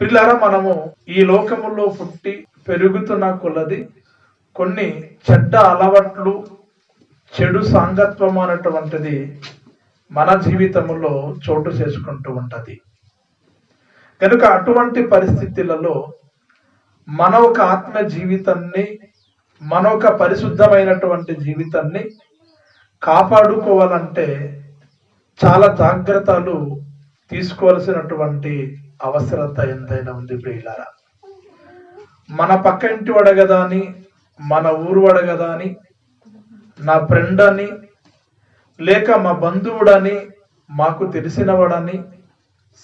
పిల్లరా మనము ఈ లోకములో పుట్టి పెరుగుతున్న కొలది కొన్ని చెడ్డ అలవాట్లు చెడు సాంగత్వం అనేటువంటిది మన జీవితంలో చోటు చేసుకుంటూ ఉంటుంది. కనుక అటువంటి పరిస్థితులలో మన ఒక ఆత్మ జీవితాన్ని మన ఒక పరిశుద్ధమైనటువంటి జీవితాన్ని కాపాడుకోవాలంటే చాలా జాగ్రత్తలు తీసుకోవాల్సినటువంటి అవసరత ఎంతైనా ఉంది ప్రియులారా. మన పక్క ఇంటి వాడ కదా అని మన ఊరు వాడ కదా అని నా ఫ్రెండ్ అని లేక మా బంధువుడని మాకు తెలిసినవాడని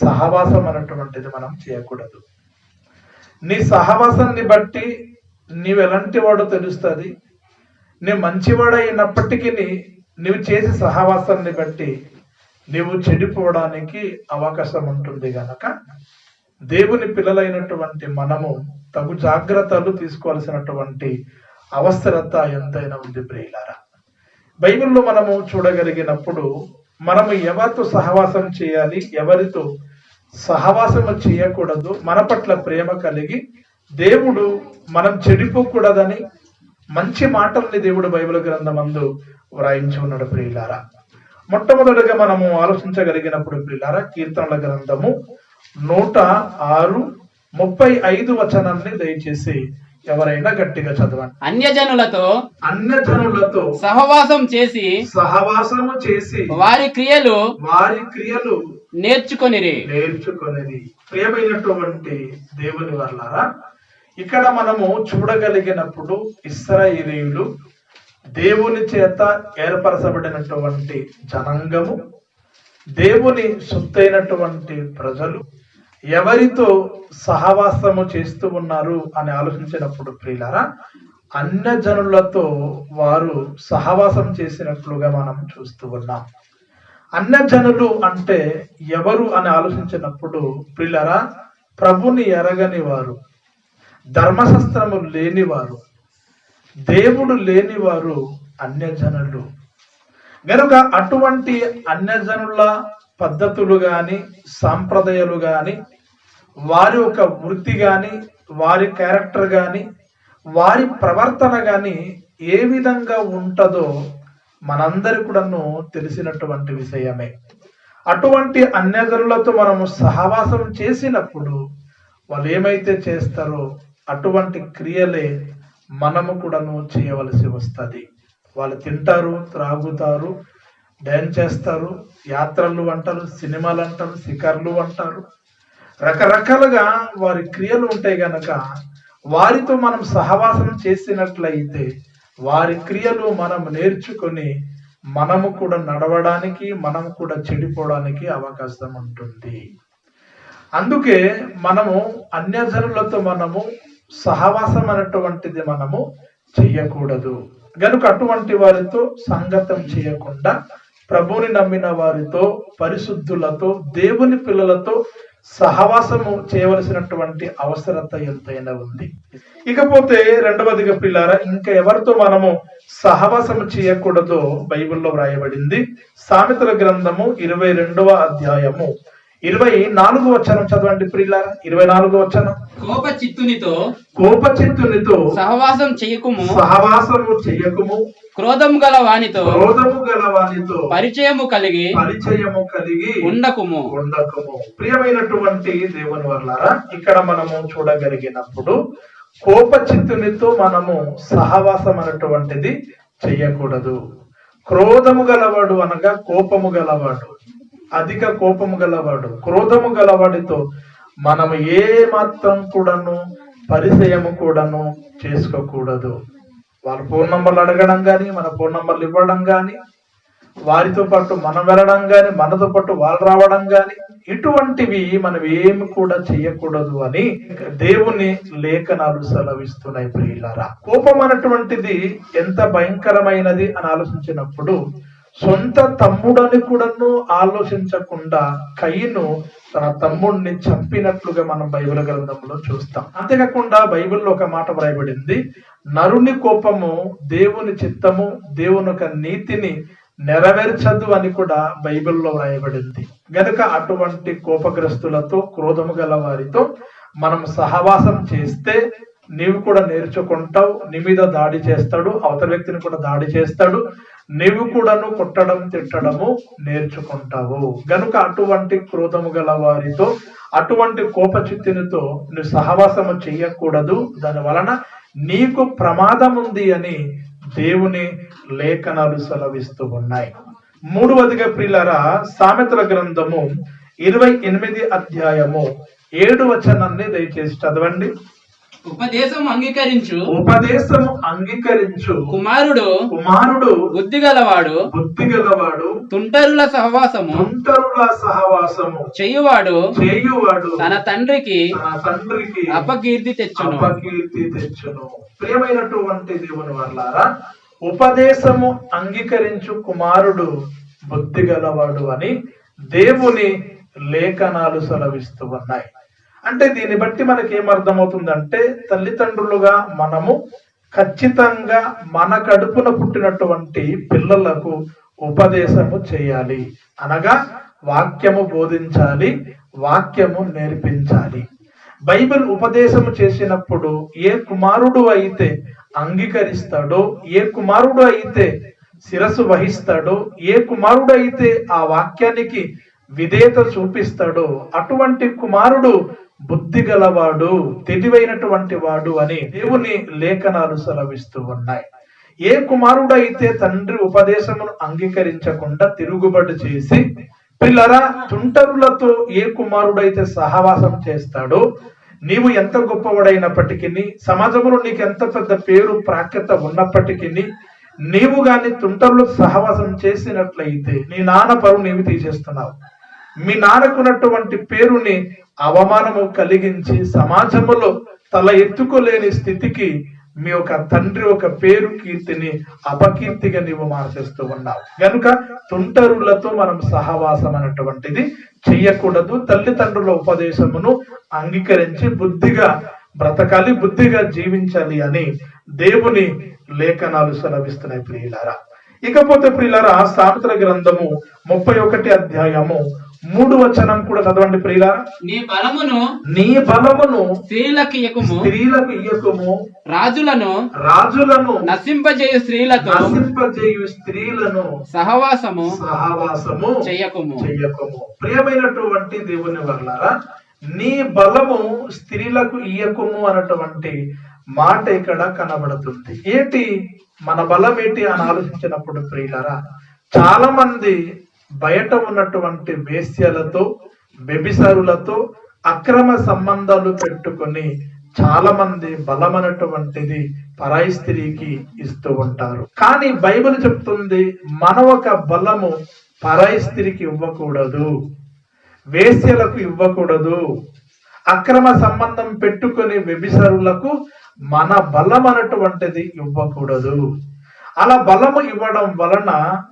సహవాసం అన్నటువంటిది మనం చేయకూడదు. నీ సహవాసాన్ని బట్టి నీవు ఎలాంటి వాడో తెలుస్తుంది. నీ మంచివాడైనప్పటికీ నీవు చేసే సహవాసాన్ని బట్టి నీవు చెడిపోవడానికి అవకాశం ఉంటుంది గనక దేవుని పిల్లలైనటువంటి మనము తగు జాగ్రత్తలు తీసుకోవాల్సినటువంటి అవసరత ఎంతైనా ఉంది ప్రియులారా. బైబిల్లో మనము చూడగలిగినప్పుడు మనము ఎవరితో సహవాసం చేయాలి ఎవరితో సహవాసము చేయకూడదు మన పట్ల ప్రేమ కలిగి దేవుడు మనం చెడిపోకూడదని మంచి మాటల్ని దేవుడు బైబిల్ గ్రంథమందు వ్రాయించి ఉన్నాడు ప్రియులారా. మొట్టమొదటిగా మనము ఆలోచించగలిగినప్పుడు ప్రియులారా కీర్తనల గ్రంథము నూట ఆరు ముప్పై ఐదు వచనాన్ని దయచేసి ఎవరైనా గట్టిగా చదవండి. అన్యజనులతో అన్యజనులతో సహవాసం చేసి సహవాసము చేసి వారి క్రియలు వారి క్రియలు నేర్చుకొనిరి. నేర్చుకునేది ప్రియమైనటువంటి దేవుని వల్లారా ఇక్కడ మనము చూడగలిగినప్పుడు ఇస్రాయేలీయులు దేవుని చేత ఏర్పరచబడినటువంటి జనాంగము దేవుని సొత్తైనటువంటి ప్రజలు ఎవరితో సహవాసము చేస్తూ ఉన్నారు అని ఆలోచించినప్పుడు ప్రియులారా అన్య జనులతో వారు సహవాసం చేసినట్లుగా మనం చూస్తూ ఉన్నాం. అన్య జనులు అంటే ఎవరు అని ఆలోచించినప్పుడు ప్రియులారా ప్రభుని ఎరగని వారు ధర్మశాస్త్రము లేనివారు దేవుడు లేనివారు అన్యజనులు. గనుక అటువంటి అన్యజనుల పద్ధతులు కానీ సాంప్రదాయాలు కానీ వారి ఒక వృత్తి కానీ వారి క్యారెక్టర్ కానీ వారి ప్రవర్తన కానీ ఏ విధంగా ఉంటుందో మనందరి కూడాను తెలిసినటువంటి విషయమే. అటువంటి అన్యజనులతో మనము సహవాసం చేసినప్పుడు వాళ్ళు ఏమైతే చేస్తారో అటువంటి క్రియలే మనము కూడాను చేయవలసి వస్తుంది. వాళ్ళు తింటారు త్రాగుతారు డ్యాన్స్ చేస్తారు యాత్రలు అంటారు సినిమాలు అంటారు శిఖర్లు అంటారు. రకరకాలుగా వారి క్రియలు ఉంటాయి గనక వారితో మనం సహవాసం చేసినట్లయితే వారి క్రియలు మనం నేర్చుకొని మనము కూడా నడవడానికి మనం కూడా చెడిపోవడానికి అవకాశం ఉంటుంది. అందుకే మనము అన్యజనులతో మనము సహవాసం అనేటువంటిది మనము చెయ్యకూడదు. గనుక అటువంటి వారితో సంగతం చేయకుండా ప్రభుని నమ్మిన వారితో పరిశుద్ధులతో దేవుని పిల్లలతో సహవాసము చేయవలసినటువంటి అవసరత ఎంతైనా ఉంది. ఇకపోతే రెండవదిగా పిల్లారా ఇంకా ఎవరితో మనము సహవాసము చేయకూడదో బైబిల్లో వ్రాయబడింది. సామెతల గ్రంథము ఇరవై రెండవ అధ్యాయము. ఇరవై నాలుగు వచనం చదవండి ప్రిల్లారా ఇరవై నాలుగు వచనం. కోప చిత్తునితో కోపచిత్తునితో సహవాసం చేయకుము. సహవాసము చెయ్యకుము క్రోధము గల వానితో క్రోధము గల వానితో పరిచయము కలిగి పరిచయము కలిగి ఉండకుము. ఉండకము. ప్రియమైనటువంటి దేవుని వల్లారా ఇక్కడ మనము చూడగలిగినప్పుడు కోపచిత్తునితో మనము సహవాసం అనేటువంటిది చెయ్యకూడదు క్రోధము గలవాడు అనగా కోపము గలవాడు. అధిక కోపము గలవాడు క్రోధము గలవాడితో మనం ఏ మాత్రం కూడాను పరిచయము కూడాను చేసుకోకూడదు. వాళ్ళ ఫోన్ నంబర్లు అడగడం కానీ మన ఫోన్ నంబర్లు ఇవ్వడం కానీ వారితో పాటు మనం వెళ్ళడం కానీ మనతో పాటు వాళ్ళు రావడం కానీ ఇటువంటివి మనం ఏమి కూడా చేయకూడదు అని దేవుని లేఖనాలు సెలవిస్తున్నాయి ప్రియులారా. కోపం అనేటువంటిది ఎంత భయంకరమైనది అని ఆలోచించినప్పుడు సొంత తమ్ముడని కూడాను ఆలోచించకుండా కయ్యను తన తమ్ముడిని చంపినట్లుగా మనం బైబిల్ గ్రంథంలో చూస్తాం. అంతేకాకుండా బైబిల్లో ఒక మాట వ్రాయబడింది నరుని కోపము దేవుని చిత్తము దేవుని యొక్క నీతిని నెరవేర్చదు అని కూడా బైబిల్లో వ్రాయబడింది. గనుక అటువంటి కోపగ్రస్తులతో క్రోధము గల వారితో మనం సహవాసం చేస్తే నీవు కూడా నేర్చుకుంటావు నీ మీద దాడి చేస్తాడు అవతల వ్యక్తిని కూడా దాడి చేస్తాడు నీవు కూడాను కొట్టడం తిట్టడము నేర్చుకుంటావు. గనుక అటువంటి క్రోధము గల వారితో అటువంటి కోపచిత్తునితో నువ్వు సహవాసము చెయ్యకూడదు. దాని వలన నీకు ప్రమాదం ఉంది అని దేవుని లేఖనాలు సెలవిస్తూ ఉన్నాయి. మూడవదిగా ప్రియులరా సామెతల గ్రంథము ఇరవై ఎనిమిది అధ్యాయము ఏడు వచనాన్ని దయచేసి చదవండి. ఉపదేశం అంగీకరించు. ఉపదేశము అంగీకరించు. కుమారుడు కుమారుడు బుద్ధి గలవాడు బుద్ధి గలవాడు తుంటరుల సహవాసము. తుంటరుల సహవాసము. చేయువాడు చేయువాడు తన తండ్రికి తన తండ్రికి అపకీర్తి తెచ్చును. అపకీర్తి తెచ్చును. ప్రియమైనటువంటి దేవుని వల్లారా ఉపదేశము అంగీకరించు కుమారుడు బుద్ధి గలవాడు అని దేవుని లేఖనాలు సెలవిస్తూ ఉన్నాయి. అంటే దీన్ని బట్టి మనకి ఏమర్థమవుతుందంటే తల్లిదండ్రులుగా మనము ఖచ్చితంగా మన కడుపున పుట్టినటువంటి పిల్లలకు ఉపదేశము చేయాలి. అనగా వాక్యము బోధించాలి వాక్యము నేర్పించాలి. బైబిల్ ఉపదేశము చేసినప్పుడు ఏ కుమారుడు అయితే అంగీకరిస్తాడో ఏ కుమారుడు అయితే శిరస్సు వహిస్తాడో ఏ కుమారుడు అయితే ఆ వాక్యానికి విధేయత చూపిస్తాడో అటువంటి కుమారుడు బుద్ధి గలవాడు తెలివైనటువంటి వాడు అని దేవుని లేఖనాలు సెలవిస్తూ ఉన్నాయి. ఏ కుమారుడు అయితే తండ్రి ఉపదేశమును అంగీకరించకుండా తిరుగుబడి చేసి పిల్లరా తుంటరులతో ఏ కుమారుడైతే సహవాసం చేస్తాడో నీవు ఎంత గొప్పవాడైనప్పటికీ సమాజంలో నీకు ఎంత పెద్ద పేరు ప్రాఖ్యత ఉన్నప్పటికీ నీవు గాని తుంటరులు సహవాసం చేసినట్లయితే నీ నాన్న పరువు నీవు తీసేస్తున్నావు. మీ నాన్నకున్నటువంటి పేరుని అవమానము కలిగించి సమాజములో తల ఎత్తుకోలేని స్థితికి మీ యొక్క తండ్రి ఒక పేరు కీర్తిని అపకీర్తిగా నీవు మార్చేస్తూ ఉన్నావు. కనుక తుంటరులతో మనం సహవాసం అనేటువంటిది చెయ్యకూడదు. తల్లిదండ్రుల ఉపదేశమును అంగీకరించి బుద్ధిగా బ్రతకాలి బుద్ధిగా జీవించాలి అని దేవుని లేఖనాలు సెలవిస్తున్నాయి ప్రియులారా. ఇకపోతే ప్రియులారా సామెతల గ్రంథము ముప్పై ఒకటి అధ్యాయము మూడు వచనం కూడా చదవండి ప్రియులారా. నీ బలమును నీ బలమును స్త్రీలకు ఇయకుము స్త్రీలకు ఇయ్యకము. రాజులను రాజులను నశింపజేయు స్త్రీలతో నశింపజేయు స్త్రీలను సహవాసము సహవాసము చెయ్యకుము. చెయ్యకము. ప్రియమైనటువంటి దేవుని వల్లారా నీ బలము స్త్రీలకు ఇయ్యకము అన్నటువంటి మాట ఇక్కడ కనబడుతుంది. ఏంటి? మన బలం ఏంటి అని ఆలోచించినప్పుడు ప్రియులరా చాలా మంది బయట ఉన్నటువంటి వేశ్యలతో వ్యభిసారులతో అక్రమ సంబంధాలు పెట్టుకొని చాలా మంది బలమైనటువంటిది పరాయి స్త్రీకి ఇస్తూ ఉంటారు. కానీ బైబిల్ చెప్తుంది మన ఒక బలము పరాయి స్త్రీకి ఇవ్వకూడదు. వేశ్యలకు ఇవ్వకూడదు. అక్రమ సంబంధం పెట్టుకొని వ్యభిసారులకు మన బలం అన్నటువంటిది ఇవ్వకూడదు. అలా బలము ఇవ్వడం వలన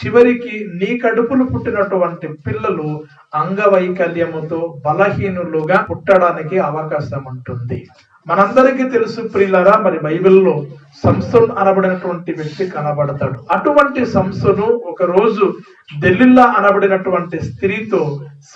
చివరికి నీ కడుపులు పుట్టినటువంటి పిల్లలు అంగవైకల్యముతో బలహీనులుగా పుట్టడానికి అవకాశం ఉంటుంది. మనందరికీ తెలుసు ప్రియులరా మరి బైబిల్లో సంస్థను అనబడినటువంటి వ్యక్తి కనబడతాడు. అటువంటి సంస్థను ఒక రోజు దెల్లిల్లా అనబడినటువంటి స్త్రీతో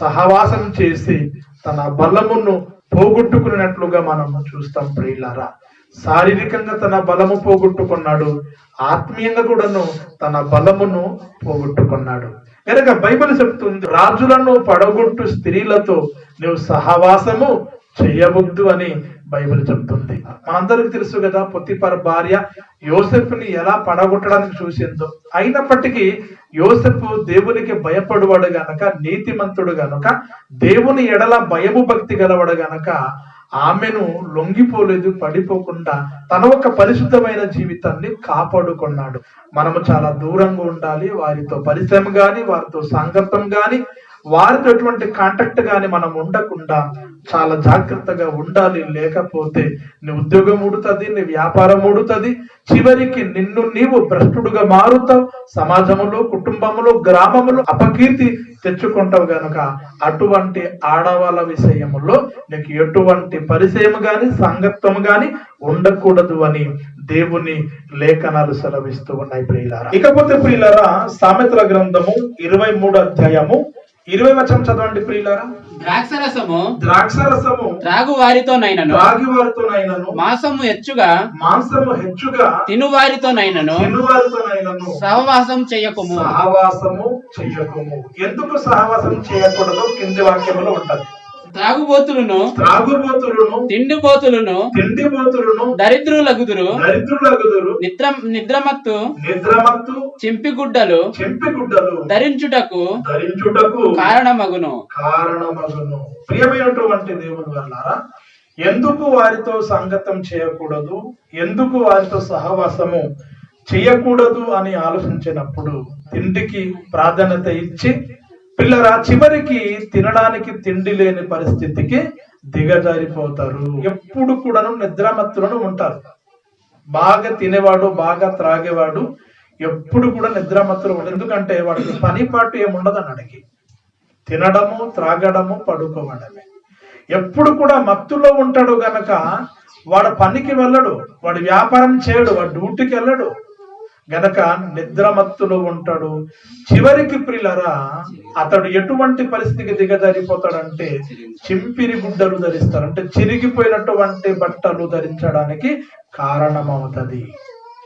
సహవాసం చేసి తన బలమును పోగొట్టుకున్నట్లుగా మనము చూస్తాం ప్రియులరా. శారీరకంగా తన బలము పోగొట్టుకున్నాడు. ఆత్మీయంగా కూడాను తన బలమును పోగొట్టుకున్నాడు. కనుక బైబిల్ చెప్తుంది రాజులను పడగొట్టు స్త్రీలతో నువ్వు సహవాసము చేయవద్దు అని బైబిల్ చెప్తుంది. మనందరికి తెలుసు కదా పొత్తిపర భార్య యోసెఫ్ని ఎలా పడగొట్టడానికి చూసిందో. అయినప్పటికీ యోసెఫ్ దేవునికి భయపడువాడు గనక నీతిమంతుడు గనుక దేవుని ఎడల భయము భక్తి గలవాడు గనక ఆమెను లొంగిపోలేదు పడిపోకుండా తన ఒక పరిశుద్ధమైన జీవితాన్ని కాపాడుకున్నాడు. మనము చాలా దూరంగా ఉండాలి వారితో పరిశ్రమ గాని వారితో సంగతం గాని వారితో ఎటువంటి కాంటాక్ట్ గాని మనం ఉండకుండా చాలా జాగ్రత్తగా ఉండాలి. లేకపోతే నీ ఉద్యోగం ఊడుతుంది నీ వ్యాపారం ఊడుతుంది. చివరికి నిన్ను నీవు భ్రష్టుడుగా మారుతావు. సమాజములో కుటుంబములో గ్రామంలో అపకీర్తి తెచ్చుకుంటావు గనుక అటువంటి ఆడవాళ్ళ విషయములో నీకు ఎటువంటి పరిచయం గాని సంగత్వం గాని ఉండకూడదు అని దేవుని లేఖనాలు సెలవిస్తూ ఉన్నాయి ప్రియులారా. ఇకపోతే ప్రియులారా సామెతల గ్రంథము ఇరవై మూడు అధ్యాయము ఇరవై వచనం చదవండి ప్రియులారా. ద్రాక్షరసము ద్రాక్షరసము త్రాగు వారితోనైనను రాగి వారితోనైనను మాంసము హెచ్చుగా మాంసము హెచ్చుగా తిను వారితోనైనను తినువారితోనైనను. సహవాసం చెయ్యకుము సహవాసము చెయ్యకుము ఎందుకు సహవాసం చేయకూడదు కింది వాక్యములో ఉంటది. త్రాగుబోతులను త్రాగుబోతులను తిండిబోతులను తిండిబోతులను దరిద్రులగుదురు దరిద్రులగుదురు నిద్ర నిద్రమత్తు నిద్రమత్తు చింపిగుడ్డలు చెంపిగుడ్డలు ధరించుటకు ధరించుటకు కారణమగును. కారణమగును. ప్రియమైనటువంటి దేవుని వల్లారా ఎందుకు వారితో సంగతం చేయకూడదు? ఎందుకు వారితో సహవాసము చేయకూడదు అని ఆలోచించినప్పుడు తిండికి ప్రాధాన్యత ఇచ్చి పిల్లరా చివరికి తినడానికి తిండి లేని పరిస్థితికి దిగజారిపోతారు. ఎప్పుడు కూడాను నిద్రమత్తులను ఉంటారు. బాగా తినేవాడు బాగా త్రాగేవాడు ఎప్పుడు కూడా నిద్రమత్తులు ఉంటాడు. ఎందుకంటే వాడికి పని పాటు ఏముండదు అన్నడికి తినడము త్రాగడము పడుకోవడమే. ఎప్పుడు కూడా మత్తులో ఉంటాడు గనక వాడు పనికి వెళ్ళడు వాడు వ్యాపారం చేయడు వాడు డ్యూటీకి వెళ్ళడు గనక నిద్రమత్తులో ఉంటాడు. చివరికి ప్రిలరా అతడు ఎటువంటి పరిస్థితికి దిగజారిపోతాడంటే చింపిరి గుడ్డలు ధరిస్తారు. అంటే చిరిగిపోయినటువంటి బట్టలు ధరించడానికి కారణమవుతుంది.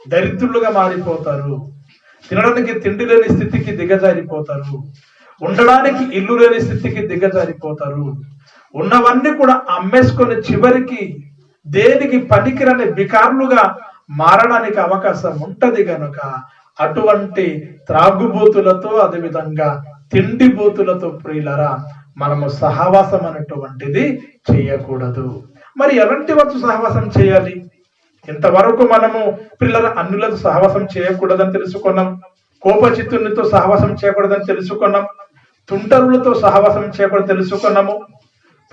దరిద్రులుగా మారిపోతారు. తినడానికి తిండి లేని స్థితికి దిగజారిపోతారు. ఉండడానికి ఇల్లు లేని స్థితికి దిగజారిపోతారు. ఉన్నవన్నీ కూడా అమ్మేసుకొని చివరికి దేనికి పనికిరని బికార్లుగా మారడానికి అవకాశం ఉంటది గనుక అటువంటి త్రాగుబోతులతో అదేవిధంగా తిండిబోతులతో ప్రియులరా మనము సహవాసం అనేటువంటిది చేయకూడదు. మరి ఎలాంటి వారితో సహవాసం చేయాలి? ఇంతవరకు మనము పిల్లల అన్నులతో సహవాసం చేయకూడదని తెలుసుకున్నాం. కోపచిత్తునితో సహవాసం చేయకూడదని తెలుసుకున్నాం. తుంటరులతో సహవాసం చేయకూడదు తెలుసుకున్నాము.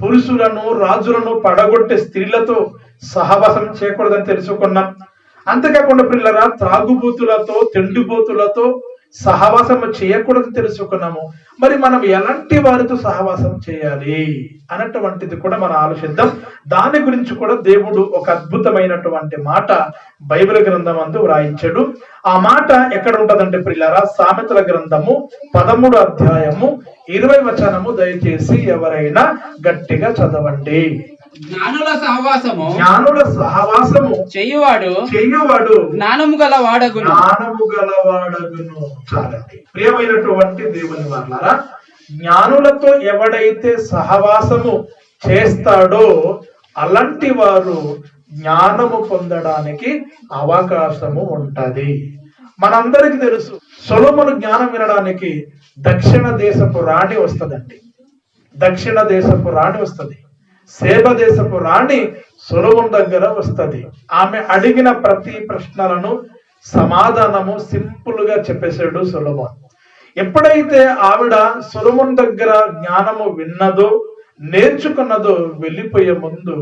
పురుషులను రాజులను పడగొట్టే స్త్రీలతో సహవాసం చేయకూడదని తెలుసుకున్నాం. అంతేకాకుండా పిల్లరా త్రాగుబోతులతో తిండిబోతులతో సహవాసం చేయకూడదు తెలుసుకున్నాము మరి మనం ఎలాంటి వారితో సహవాసం చేయాలి అన్నటువంటిది కూడా మనం ఆలోచిద్దాం. దాని గురించి కూడా దేవుడు ఒక అద్భుతమైనటువంటి మాట బైబిల్ గ్రంథం అందు వ్రాయించాడు. ఆ మాట ఎక్కడ ఉంటదంటే పిల్లరా సామెతల గ్రంథము పదమూడు అధ్యాయము ఇరవై వచనము దయచేసి ఎవరైనా గట్టిగా చదవండి. జ్ఞానుల సహవాసము జ్ఞానుల సహవాసము చెయ్యువాడు చెయ్యవాడు జ్ఞానము గల వాడగును. జ్ఞానము గలవాడగును చాలండి. ప్రియమైనటువంటి దేవుని వాళ్ళారా జ్ఞానులతో ఎవడైతే సహవాసము చేస్తాడో అలాంటి వారు జ్ఞానము పొందడానికి అవకాశము ఉంటది. మనందరికి తెలుసు సొలమును జ్ఞానం వినడానికి దక్షిణ దేశపు రాణి వస్తదండి. దక్షిణ దేశపు రాణి వస్తది. సేవ దేశపు రాణి సొలమున్ దగ్గర వస్తది. ఆమె అడిగిన ప్రతి ప్రశ్నలను సమాధానము సింపుల్గా చెప్పేశాడు సులభం. ఎప్పుడైతే ఆవిడ సొలమున్ దగ్గర జ్ఞానము విన్నదో నేర్చుకున్నదో వెళ్ళిపోయే ముందు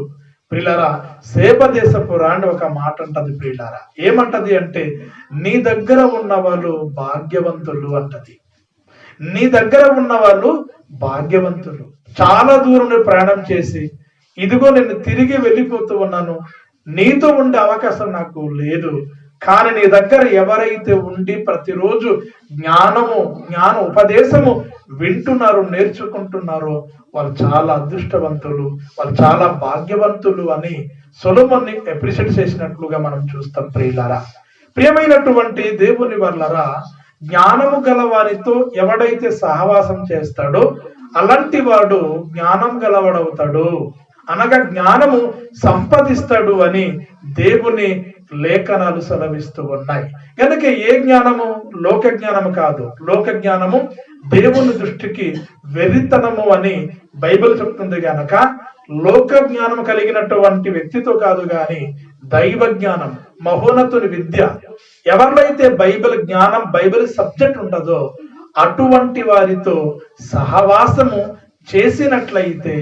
ప్రిలరా సేప దేశపు రాణి ఒక మాట అంటది ప్రిలరా ఏమంటది అంటే నీ దగ్గర ఉన్న వాళ్ళు భాగ్యవంతులు అంటది. నీ దగ్గర ఉన్న వాళ్ళు భాగ్యవంతులు. చాలా దూరం ప్రయాణం చేసి ఇదిగో నేను తిరిగి వెళ్ళిపోతూ ఉన్నాను. నీతో ఉండే అవకాశం నాకు లేదు. కానీ నీ దగ్గర ఎవరైతే ఉండి ప్రతిరోజు జ్ఞానము జ్ఞాన ఉపదేశము వింటున్నారు నేర్చుకుంటున్నారో వాళ్ళు చాలా అదృష్టవంతులు వాళ్ళు చాలా భాగ్యవంతులు అని సొలమన్ని అప్రిషియేట్ చేసినట్లుగా మనం చూస్తాం ప్రియులారా. ప్రియమైనటువంటి దేవుని వల్లరా జ్ఞానము గల వారితో ఎవడైతే సహవాసం చేస్తాడో అలాంటి వాడు జ్ఞానం గలవాడవుతాడు. అనగా జ్ఞానము సంపాదిస్తాడు అని దేవుని లేఖనాలు సెలవిస్తూ ఉన్నాయి. కనుక ఏ జ్ఞానము? లోక జ్ఞానము కాదు. లోక జ్ఞానము దేవుని దృష్టికి వెరితనము అని బైబిల్ చెప్తుంది గనక లోక జ్ఞానం కలిగినటువంటి వ్యక్తితో కాదు కానీ దైవ జ్ఞానం మహోన్నతుని విద్య. ఎవరినైతే బైబిల్ జ్ఞానం బైబిల్ సబ్జెక్ట్ ఉండదో అటువంటి వారితో సహవాసము చేసినట్లయితే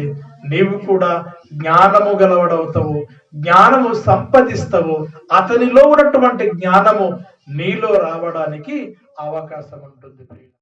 నీవు కూడా జ్ఞానము గలవడవుతావు జ్ఞానము సంపదిస్తావు అతనిలో ఉన్నటువంటి జ్ఞానము నీలో రావడానికి అవకాశం ఉంటుంది